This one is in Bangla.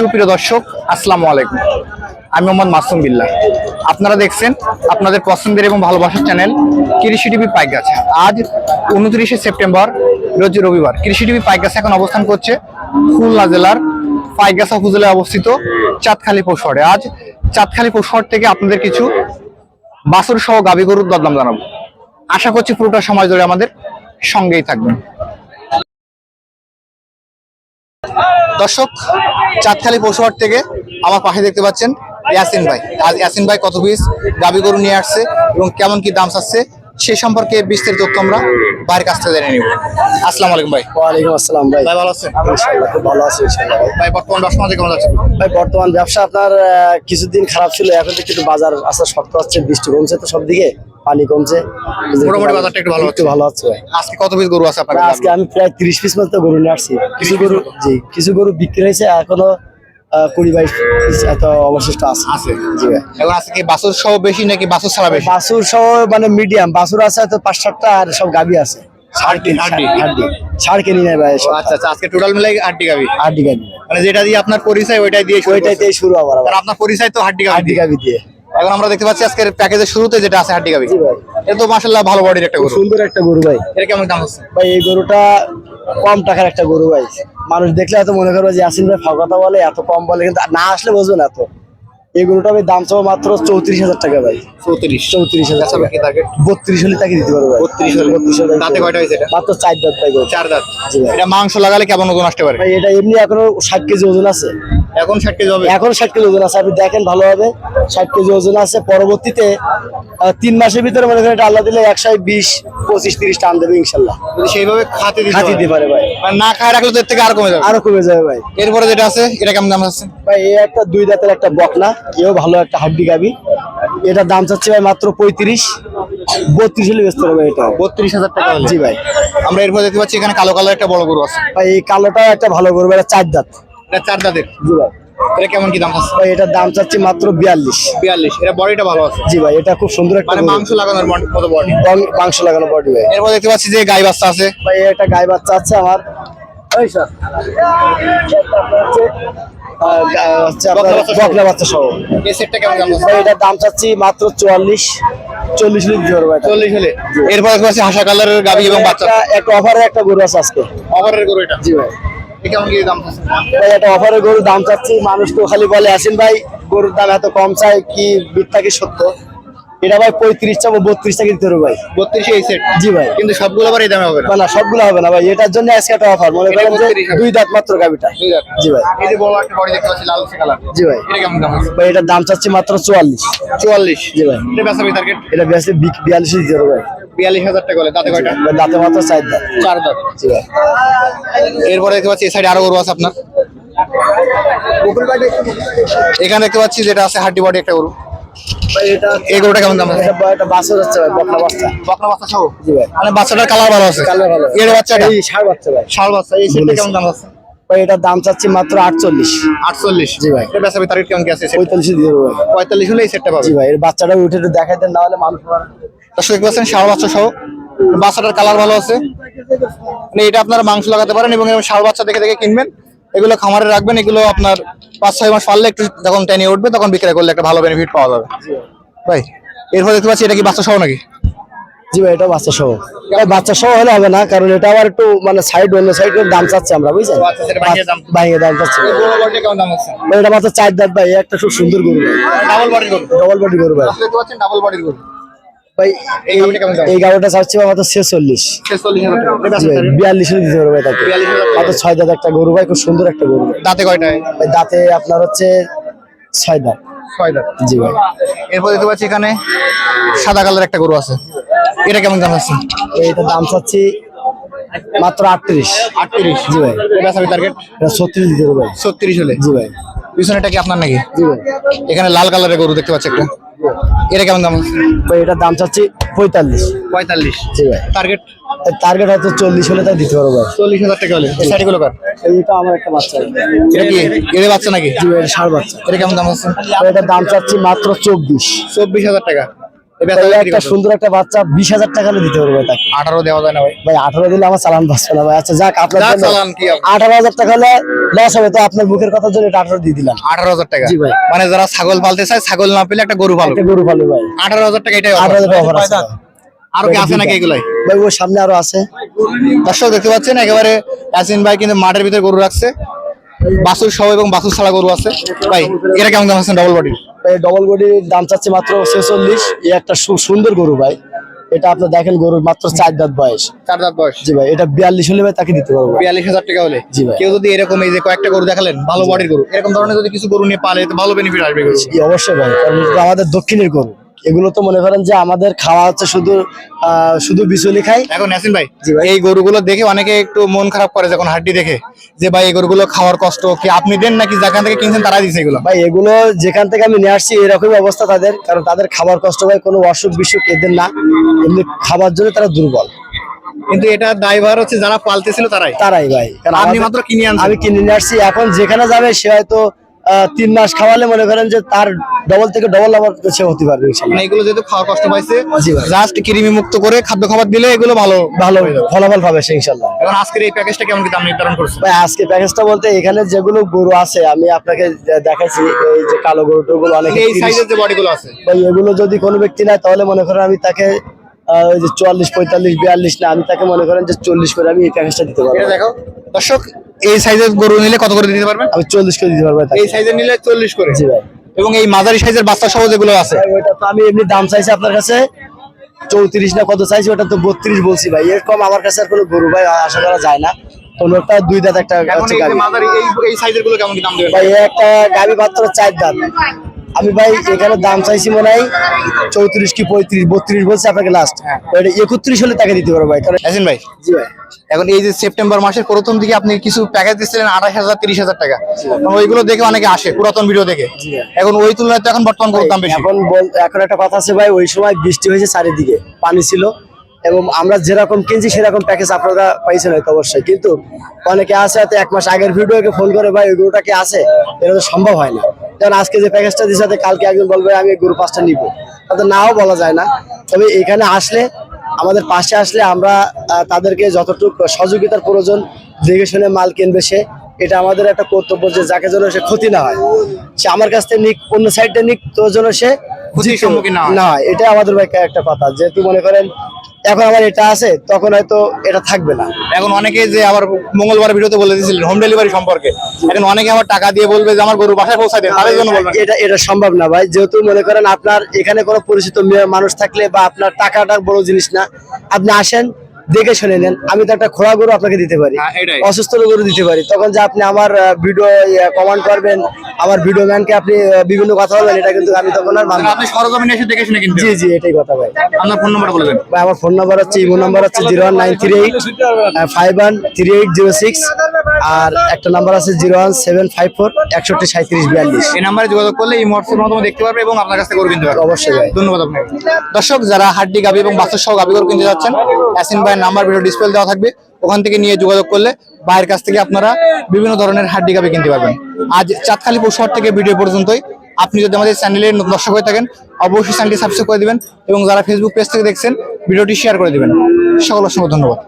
সুপ্রিয় দর্শক, আসসালামু আলাইকুম। আমি মোহাম্মদ মাসুম বিল্লাহ। আপনারা দেখছেন আপনাদের পছন্দের এবং ভালোবাসার চ্যানেল কৃষি টিভি পাইগাছা আজ উনত্রিশে সেপ্টেম্বর, রোজ রবিবার। কৃষি টিভি পাইগাছা এখন অবস্থান করছে খুলনা জেলার পাইগাছা উপজেলায় অবস্থিত চাঁদখালী পৌষহরে আজ চাঁদখালী পৌষহর থেকে আপনাদের কিছু বাসুর সহ গাভী গরুর দরদাম জানাব। আশা করছি পুরোটা সময় ধরে আমাদের সঙ্গেই থাকবেন। দর্শক, চাঁদখালি পশুহাট থেকে আমার পাশে দেখতে পাচ্ছেন ইয়াসিন ভাই। আজ ইয়াসিন ভাই কত পিস গাবি গরু নিয়ে আসছে এবং কেমন কি দাম চাচ্ছে? সে সম্পর্কে বিস্তারিত তথ্য আমরা ভাইয়ের কাছ থেকে জেনে নিব। আসসালামু আলাইকুম ভাই। ওয়ালাইকুম আসসালাম ভাই। ভাই ভালো আছেন? ইনশাআল্লাহ খুব ভালো আছি ইনশাআল্লাহ ভাই। বর্তমান মাসে কেমন যাচ্ছে ভাই বর্তমান ব্যবসা আপনার কিছুদিন খারাপ ছিল এখন থেকে একটু বাজার আস্তে শক্ত হচ্ছে বৃষ্টি কমছে তো সব দিকে পানি কমছে। মোটামুটি বাজারটা একটু ভালো হচ্ছে। ভালো হচ্ছে ভাই। আজকে কত পিস গরু আছে আপনার আজকে আমি প্রায় তিরিশ পিস মতো গরু নিয়ে আসছি। কিছু গরু জি কিছু গরু বিক্রি হয়েছে এখনও কুড়ি বাইশ এত অবশিষ্ট আছে। আছে। এখন আজকে কি বাসুর সহ বেশি নাকি বাসুর ছাড়া বেশি? বাছুর সহ মানে মিডিয়াম বাছুর আছে হয়তো পাঁচ সাতটা আর সব গাবি আছে। হাড্ডি হাড্ডি হাড্ডি ছাড় কিনি নেই ভাই। আচ্ছা আচ্ছা আজকে টোটাল মিলাই গাবি গাবি মানে যেটা দিয়ে আপনার পরিচয় ওইটাই দিয়ে শুরু করছেন। ওইটাতেই শুরু আবার আপনার পরিচয় তো হাড্ডি গাবি হাড্ডি দিয়ে। গাবি দিয়ে। এখন আমরা দেখতে পাচ্ছি আজকের প্যাকেজের শুরুতে যেটা আছে হাড্ডি গাবি এটা তো মাশাআল্লাহ ভালো বডির একটা গরু। সুন্দর একটা গরু ভাই। এটা কেমন দাম হচ্ছে? ভাই এই গরুটা কম টাকার একটা গরু ভাই। মানুষ দেখলে এত মনে করবে যে আসিন ভাই ফাঁকা বলে, এত কম বলে। কিন্তু না আসলে বুঝবে না এত এই গরুটা দাম চাবো মাত্র চৌত্রিশ হাজার টাকা ভাই। চৌত্রিশ। চৌত্রিশ হাজার টাকা। বত্রিশ হলে তাকে দিতে পারব বত্রিশ হলে। বত্রিশ হলে দাঁতে কয়টা হয়েছে এটা? মাত্র চার দাঁত চার দাঁত। এটা মাংস লাগালে কেমন ওজন আসতে পারে? ভাই এটা এমনি এখনও ষাট কেজি ওজন আছে। এখন ষাট কেজি হবে? এখন ষাট কেজি ওজন আছে। আপনি দেখেন ভালোভাবে ষাট কেজি ওজন আছে। পরবর্তীতে তিন মাসের ভিতরে মনে করেন এটা আল্লাহ দিলে একশো বিশ পঁচিশ তিরিশ টান দেবে ইনশাল্লাহ। সেইভাবে খাতে দিতে দিতে পারে ভাই। না খায় রাখলে তো এর থেকে আরও কমে যাবে। আরও কমে যাবে ভাই। এরপরে যেটা আছে এটা কেমন দাম আছে? ভাই এই একটা দুই দাঁতের একটা বকনা। এও ভালো একটা হাড্ডি গাবি। এটার দাম চাচ্ছে ভাই মাত্র পঁয়ত্রিশ। বত্রিশ হলে বেচতে হবে এটা। বত্রিশ হাজার টাকা জি ভাই। আমরা এরপর দেখতে পাচ্ছি এখানে কালো কালার একটা বড় গরু আছে। ভাই এই কালোটা একটা ভালো গরু এটা চার দাঁত। এটা চার দাঁতের। জি ভাই। এটা কেমন কি দাম আছে? ভাই এটার দাম চাচ্ছি মাত্র বিয়াল্লিশ। বিয়াল্লিশ। এটা বডিটা ভালো আছে। জি ভাই এটা খুব সুন্দর একটা মানে মাংস লাগানোর মতো বডি? মাংস লাগানো বডি ভাই। এরপর দেখতে পাচ্ছি যে গাই বাচ্চা আছে। ভাই গাই বাচ্চা আছে আমার। ওই স্যার হচ্ছে আপনার বকনা বাচ্চা সহ। এই সেটটা কেমন দাম আছে ভাই এটার দাম চাচ্ছি মাত্র চুয়াল্লিশ। চল্লিশ ভাই। চল্লিশ হলে? এরপর হাসা কালারের গাবি এবং বাচ্চা। একটা- একটা অফারে একটা গরু আছে আজকে। অফারের গরু এটা? জি ভাই। এটা অফারের গরুর দাম চাচ্ছি। মানুষ তো খালি বলে আসেন ভাই গরুর দাম এত কম চাই কি মিথ্যা কি সত্য? এটা ভাই পঁয়ত্রিশ চাবো বত্রিশ টাকা দিতে পারব ভাই। বত্রিশে এই সেট জি ভাই। কিন্তু সবগুলো আবার এই দামে হবে না? না সবগুলো হবে না ভাই। এটার জন্য আজকে একটা অফার মনে করেন যে দুই দাঁত মাত্র গাবিটা। জি ভাই। এই যে বড় একটা বডি দেখতে পাচ্ছি লাল কালার জি ভাই। এটা কেমন দাম ভাই এটার দাম চাচ্ছি মাত্র চুয়াল্লিশ। চুয়াল্লিশ। জি ভাই। এটা বেচাবি টার্গেট এটা বেশি বিয়াল্লিশ দিতে পারব ভাই। বিয়াল্লিশ হাজার টাকা হলে তাতে কয়টা? দাঁতে মাত্র চার দাঁত। চার দাঁত। জি ভাই। এরপরে দেখতে পাচ্ছি এই সাইডে আরও গরু আছে আপনার। এখানে দেখতে পাচ্ছি যেটা আছে হাড্ডি বডি একটা গরু। ভাই এই গরুটা কেমন দাম আছে? এটা একটা বাছর ভাই বকনা বাচ্চা বকনা বাচ্চা সহ? জি ভাই। মানে বাচ্চাটার কালার ভালো আছে? কালার ভালো এর বাচ্চাটা? এই ষাড় বাচ্চা ভাই। বাচ্চা এই সেটটা কেমন দাম আছে? ভাই এটার দাম চাচ্ছি মাত্র আটচল্লিশ। আটচল্লিশ? জি ভাই। এটা টার্গেট কেমন কি আছে পঁয়তাল্লিশ দিয়ে দেবো পঁয়তাল্লিশ হলে এই সেটটা পাবে জি ভাই এর বাচ্চাটা উঠে একটু দেখাই দেন না হলে মানুষ দর্শক দেখতে পাচ্ছেন ষাড় বাচ্চা সহ? বাচ্চাটার কালার ভালো আছে। মানে এটা আপনারা মাংস লাগাতে পারেন এবং ষাড় বাচ্চা দেখে দেখে কিনবেন। এগুলো খামারে রাখবেন এগুলো আপনার পাঁচ ছয় মাস পারলে একটু যখন টেনে উঠবে তখন বিক্রয় করলে একটা ভালো বেনিফিট পাওয়া যাবে। ভাই এরপর দেখতে পাচ্ছি এটা কি বাচ্চা সহ নাকি? জি ভাই এটা বাচ্চা সহ। বাচ্চা সহ হলে হবে না কারণ এটা আবার একটু মানে সাইড অন্য সাইডের দাম চাচ্ছে আমরা বুঝছেন? আচ্ছা। বাইরে দাম চাচ্ছে। এটা মাত্র চার দাঁত ভাই একটা খুব সুন্দর গরু। ডাবল বডির গরু। ডবল বডি গরু ভাই। দেখতে পাচ্ছেন ডাবল গরু। ভাই এই গাড়িটা চাচ্ছি মাত্র ছেচল্লিশ? বিয়াল্লিশ দিতে পারবে ভাই তাকে মাত্র ছয় দাঁত একটা গরু ভাই খুব সুন্দর একটা গরু। দাঁতে কয়টায়? ভাই দাঁতে আপনার হচ্ছে ছয় দাঁত। ছয় দাঁত। জি ভাই। এরপর দেখতে পাচ্ছি এখানে সাদা কালার একটা গরু আছে। এটা কেমন দাম আছে দাম চাচ্ছি মাত্র আটত্রিশ। আটত্রিশ। জি ভাই। এটা টার্গেট এটা ছত্রিশ দিতে পারবে ছত্রিশ হলে। জি ভাই। পিছনেটা কি আপনার নাকি? জি ভাই। এখানে লাল কালারের গরু দেখতে পাচ্ছি একটা। এটা কেমন দাম আছে ভাই এটার দাম চাচ্ছি পঁয়তাল্লিশ। পঁয়তাল্লিশ। ঠিক ভাই। টার্গেট টার্গেট হয়তো চল্লিশ হলে তাই দিতে পারব ভাই। চল্লিশ হাজার টাকা হলে। শাড়িগুলো সাইডগুলো কার? এইটা আমার একটা বাচ্চা। এটা কি? এর বাচ্চা নাকি? জি এটা ষাড় বাচ্চা। এটা কেমন দাম আছে ভাই এটার দাম চাচ্ছি মাত্র চব্বিশ। চব্বিশ হাজার টাকা। একটা সুন্দর একটা বাচ্চা বিশ হাজার টাকা হলে দিতে পারব তাকে। আঠারো দেওয়া যায় না ভাই। ভাই আঠারো দিলে আমার চালান পাচ্ছে না ভাই। আচ্ছা যাক আপনার? আঠারো হাজার টাকা হলে লস হবে। তো আপনার মুখের কথার জন্য আঠারো দিয়ে দিলাম। আঠারো হাজার টাকা। জি ভাই। মানে যারা ছাগল পালতে চায় ছাগল না পেলে একটা গরু ভালো গরু ভালো ভাই। আঠারো হাজার টাকা এটাই আঠারো হাজার টাকা আরও কি আছে নাকি এগুলাই? ভাই ওর সামনে আরও আছে। দর্শক দেখতে পাচ্ছেন একেবারে ভাই কিন্তু মাঠের ভিতরে গরু রাখছে। বাসুর সহ এবং বাসুর ছাড়া গরু আছে। ভাই এটা কেমন দাম আছে ডবল বডি এই ডবল বডির দাম চাচ্ছে মাত্র ছেচল্লিশ। এই একটা সুন্দর গরু ভাই। এটা আপনার দেখেন গরুর মাত্র চার দাঁত বয়স। চার দাঁত বয়স। জি ভাই এটা বিয়াল্লিশ হলে ভাই তাকে দিতে পারব। বিয়াল্লিশ হাজার টাকা হলে। জি ভাই। কেউ যদি এরকম এই যে কয়েকটা গরু দেখালেন ভালো বডির গরু এরকম ধরনের যদি কিছু গরু নিয়ে পালে ভালো বেনিফিট আসবে অবশ্যই ভাই কারণ আমাদের দক্ষিণের গরু। এগুলো তো মনে করেন যে আমাদের খাওয়া হচ্ছে শুধু শুধু বিচলি খাই। এখন ইয়াসিন ভাই এই গরুগুলো দেখে অনেকে একটু মন খারাপ করে যখন হাড্ডি দেখে যে ভাই এই গরুগুলো খাওয়ার কষ্ট কি আপনি দেন নাকি যেখান থেকে কিনছেন তারা দিচ্ছে এগুলো? ভাই এগুলো যেখান থেকে আমি নিয়ে আসছি এরকমই অবস্থা তাদের কারণ তাদের খাবার কষ্ট ভাই কোনো অসুখ বিসুখ এদের না। এমনি খাবার জন্য তারা দুর্বল। কিন্তু এটা ড্রাইভার হচ্ছে যারা পালতেছিল তারাই। তারাই ভাই কারণ আপনি মাত্র কিনে আনছেন। আমি কিনে নিয়ে আসছি এখন যেখানে যাবে সে হয়তো তিন মাস খাওয়ালে মনে করেন যে তার ডবল থেকে ডবল হতে পারবে। মানে এগুলো যেহেতু খাওয়ার কষ্ট পাইছে জাস্ট কৃমি মুক্ত করে খাদ্য খাবার দিলে এগুলো ভালো। ভালো ফলাফল পাবে সে ইনশাল্লাহ। এখন আজকের এই প্যাকেজটা কেমন দাম নির্ধারণ করছে ভাই আজকে প্যাকেজটা বলতে এখানে যেগুলো গরু আছে আমি আপনাকে দে- দেখাইছি এই যে কালো গরু টরুগুলো অনেক এই সাইজের যে বডিগুলো আছে। ভাই এগুলো যদি কোনো ব্যক্তি নেয় তাহলে মনে করেন আমি তাকে ওই যে চুয়াল্লিশ পঁয়তাল্লিশ বিয়াল্লিশ না আমি তাকে মনে করেন যে চল্লিশ করে আমি এই প্যাকেজটা দিতে পারব। দেখো। দর্শক এই সাইজের গরু নিলে কত করে দিতে পারবেন? আমি চল্লিশ করে দিতে পারব এই সাইজের নিলে চল্লিশ করে। জি ভাই। এবং এই মাঝারি সাইজের বাচ্চা সহ যেগুলো আছে? ওইটা তো আমি এমনি দাম চাইছি আপনার কাছে। চৌত্রিশ না কত চাইছি ওটা তো বত্রিশ বলছি ভাই। এরকম আমার কাছে আর কোনো গরু ভাই আশা করা যায় না। কোনোটা দুই দাঁত একটা এই মাঝারি এই এই সাইজেরগুলো কেমন দাম দেবেন? ভাই একটা গাভি মাত্র চার দাঁত। আমি ভাই এখানে দাম চাইছি মনে হয় চৌত্রিশ কি পঁয়ত্রিশ বত্রিশ বলছে আপনাকে লাস্ট এটা একত্রিশ হলে তাকে দিতে পারব ভাই। কারণ ভাই জি ভাই। এখন এই যে সেপ্টেম্বর মাসের প্রথম দিকে আপনি কিছু প্যাকেজ দিচ্ছিলেন আঠাশ হাজার তিরিশ হাজার টাকা। ওইগুলো দেখে অনেকে আসে পুরাতন ভিডিও দেখে। এখন ওই তুলনায় তো এখন বর্তমান বেশি। এখন বল এখন একটা কথা আছে ভাই ওই সময় বৃষ্টি হয়েছে চারিদিকে পানি ছিল। এবং আমরা যেরকম কিনছি সেরকম প্যাকেজ আপনারা পাইছেন হয়তো অবশ্যই। কিন্তু অনেকে আছে হয়তো এক মাস আগের ভিডিওকে ফোন করে ভাই ওই গরুটা কি আছে? এটা তো সম্ভব হয় না। কারণ আজকে যে প্যাকেজটা দিচ্ছে কালকে একজন বলবে আমি এই গরু পাঁচটা নিবো। তাদের নাও বলা যায় না। তবে এখানে আসলে আমাদের পাশে আসলে আমরা তাদেরকে যতটুকু সহযোগিতার প্রয়োজন দেখে শুনে মাল কিনবে সে এটা আমাদের একটা কর্তব্য যে যাকে যেন সে ক্ষতি না হয়। সে আমার কাছ থেকে নিক অন্য সাইডটা নিক তোর জন্য সে ক্ষতির সম্মুখীন না হয়। এটা আমাদের একটা কথা। যেহেতু মনে করেন এখন আমার এটা আছে তখন হয়তো এটা থাকবে না। এখন অনেকে যে আবার মঙ্গলবার ভিডিওতে বলে দিয়েছিলেন হোম ডেলিভারি সম্পর্কে। এখন অনেকে আমার টাকা দিয়ে বলবে যে আমার গরু বাসায় পৌঁছায় দেন তাদের জন্য বলবেন। এটা এটা সম্ভব না ভাই। যেহেতু মনে করেন আপনার এখানে কোনো পরিচিত মানুষ থাকলে বা আপনার টাকাটা বড় জিনিস না। আপনি আসেন দেখে শুনে নেন আমি তো একটা খোলা গরু আপনাকে দিতে পারি। হ্যাঁ, অসুস্থ গরু দিতে পারি। তখন যে আপনি আমার ভিডিও কমান্ড করবেন আমার ভিডিও ম্যানকে আপনি বিভিন্ন কথা বলবেন এটা কিন্তু আমি তখন আর আপনি সরজমিনে এসে দেখে শুনে কিনতে জি জি এটাই কথা ভাই। আপনার ফোন নাম্বার বলে দেন। ভাই আমার ফোন নাম্বার হচ্ছে ইমো নাম্বার হচ্ছে zero one nine three eight five one three eight zero six আর একটা নাম্বার আছে zero one seven five four একষট্টি সাঁত্রিশ বিয়াল্লিশ। এই নাম্বারে যোগাযোগ করলে এই হোয়াটসঅ্যাপের মাধ্যমে দেখতে পারবে এবং আপনার কাছ থেকে গরু কিনতে পারবে। অবশ্যই ভাই। ধন্যবাদ আপনাকে। দর্শক যারা হাড্ডি গাবি এবং বাচ্চা সহ গাবি গরু কিনতে যাচ্ছেন ইয়াসিন ভাইয়ের নাম্বার ভিডিও ডিসপ্লে দেওয়া থাকবে। ওখান থেকে নিয়ে যোগাযোগ করলে ভাইয়ের কাছ থেকে আপনারা বিভিন্ন ধরনের হাড্ডি গাবি কিনতে পারবেন। আজ চাঁদখালি পৌরশহর থেকে ভিডিও পর্যন্তই। আপনি যদি আমাদের চ্যানেলে নতুন দর্শক হয়ে থাকেন অবশ্যই চ্যানেলটি সাবস্ক্রাইব করে দিবেন এবং যারা ফেসবুক পেজ থেকে দেখছেন ভিডিওটি শেয়ার করে দিবেন। সকল অসংখ্য ধন্যবাদ।